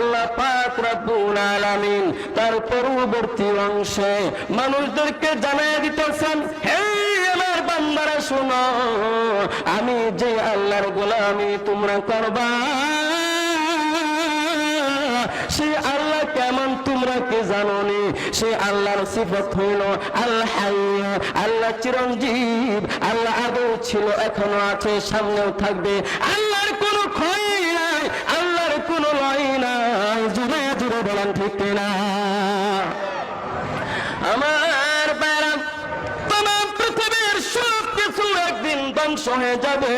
আল্লাহ পাক রব্বুল আলামিন তার পরবর্তী অংশে মানুষদেরকে জানাই দিতেছেন, হে আমার বান্দারা, শোনো, আমি যে আল্লাহর গোলামি তোমরা করবা, সে আল্লাহ কেমন তোমরা কি জানো নি সে আল্লাহর সিফত হইল আল্লাহ আল্লাহ চিরঞ্জীব, আল্লাহ আদৌ ছিল, এখনও আছে, সামনেও থাকবে। আল্লাহর কোনো ক্ষয় বলেন ঠিক না। আমার ব্যারাম তোমার পৃথিবীর সব কিছু একদিন ধ্বংস হয়ে যাবে।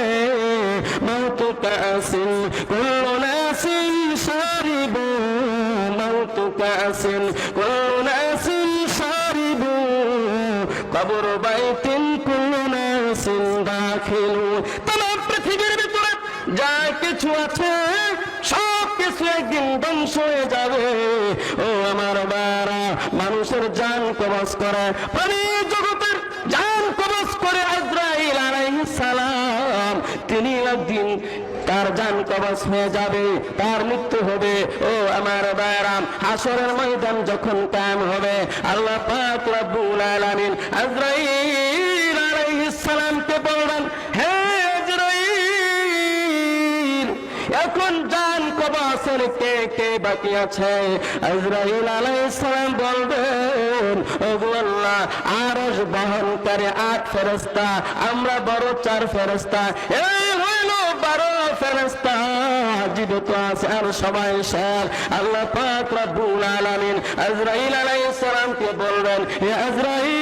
মৌতু কাসিন সারিবু। মৌতু কাসিন সারিবু। কবর বাইতিন কুল্লু নাসিন তোমার পৃথিবীর ভিতরে যা কিছু আছে কিছু একদিন ধ্বংস হয়ে যাবে। ও আমার বারা, মানুষের জান কবচ করে প্রাণী জগতের জান কবচ করে আজরাইল আলাইহিস সালাম। তিনি একদিন তার জান কবচ হয়ে যাবে, তার মৃত্যু হবে। ও আমার বায়রাম হাসরের ময়দান যখন কায়েম হবে, আল্লাহ পাক রব্বুল আলামিন আজরাইল আলাইহিস সালামকে বলবেন, হে আজরাইল, এখন জান কবাসের কে কে বাকি আছে আজরাইল আলাইহিস বলবেন ওগো আল্লাহ আরশ বহনকারী আট ফেরেশতা, আমরা বড় চার ফেরেশতা। এই হইল বারো ফেরেশতা, জীবিত আছে আর সবাই শের আল্লাহ পাক রব্বুল আলামিন আজরাইল আলাইহিস সালামকে বলবেন, হে আজরাইল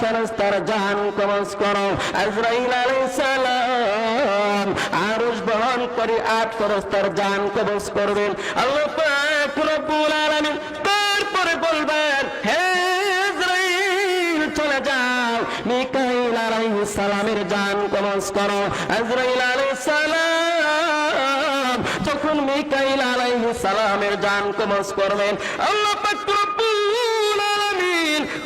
জান কবজ করো আজরাইল আলাইহিস সালাম আরশ বহন করে আট ফেরেশতার জান কবজ করবেন আল্লাহ পাক রব্বুল আলামিন তারপরে বলবেন, হে চলে যাও। মিকাইল সালামের জান কবজ করো আজরাইল সালাম যখন মিকাইল আলাইহিস সালামের জান কবজ করবেন আল্লাহ পাক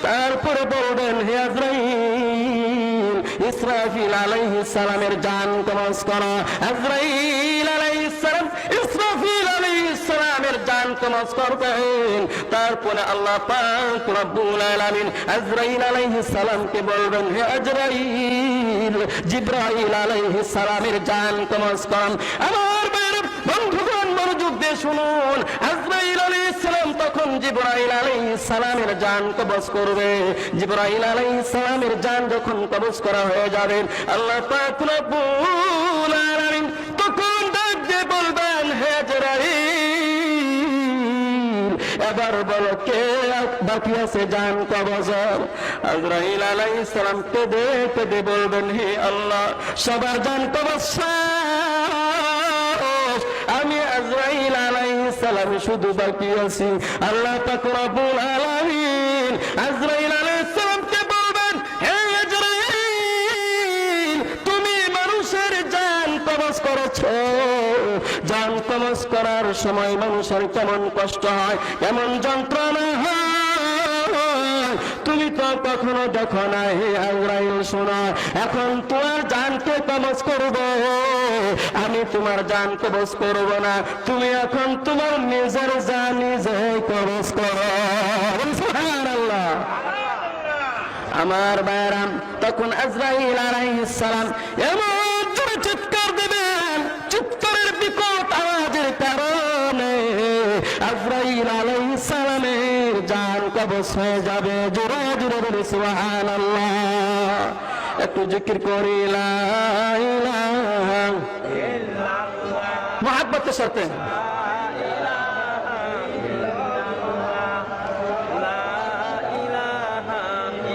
তারপরে বলবেন, হে আজরাইল, ইসরাফিল আলাইহিস সালামের জান কবজ করো। আজরাইল আলাইহিস সালাম, ইসরাফিল আলাইহিস সালামের জান কবজ করবেন। তারপরে আল্লাহ পাক রব্বুল আলামিন আজরাইল আলাইহিস সালামকে বলবেন, হে আজরাইল, জিব্রাইল আলাইহিস সালামের জান কবজ করুন আমার বন্ধুগণ, মনোযোগ দিয়ে শুনুন, আজরাইল আলাইহিস সালামের জান কবজ করবে। সালামের জান যখন কবজ করা হয়ে যাবে, আল্লাহ তখন বলবেন, হে এবার বলো কে বাকি আছে জান কবজর আজরাইল আলাইহিস সালাম কেঁদে কেঁদে বলবেন, হে আল্লাহ, সবার জান কবজ সালাম শুধু বাকি আছি। আল্লাহ আলামিন আজরাইল আলাইহিস বলবেন, হে তুমি মানুষের জান কবজ করেছ। জান কবজ করার সময় মানুষের কেমন কষ্ট হয়, কেমন যন্ত্রণা হয় তুমি তো কখনো দেখো না হে আউরাইল শোনা। এখন তোমার জানকে কবজ করব। আমি তোমার জান কবজ করব না। তুমি এখন তোমার নিজের জান নিজে কবজ করো। আমার বায়রাম তখন আজরাইল আলাইহিস সালাম কবজ হয়ে যাবে। জোরে জোরে বলে সুবহানাল্লাহ। একটু জিকির করি ইল্লাল্লাহ। মহাব্বতের সাথে।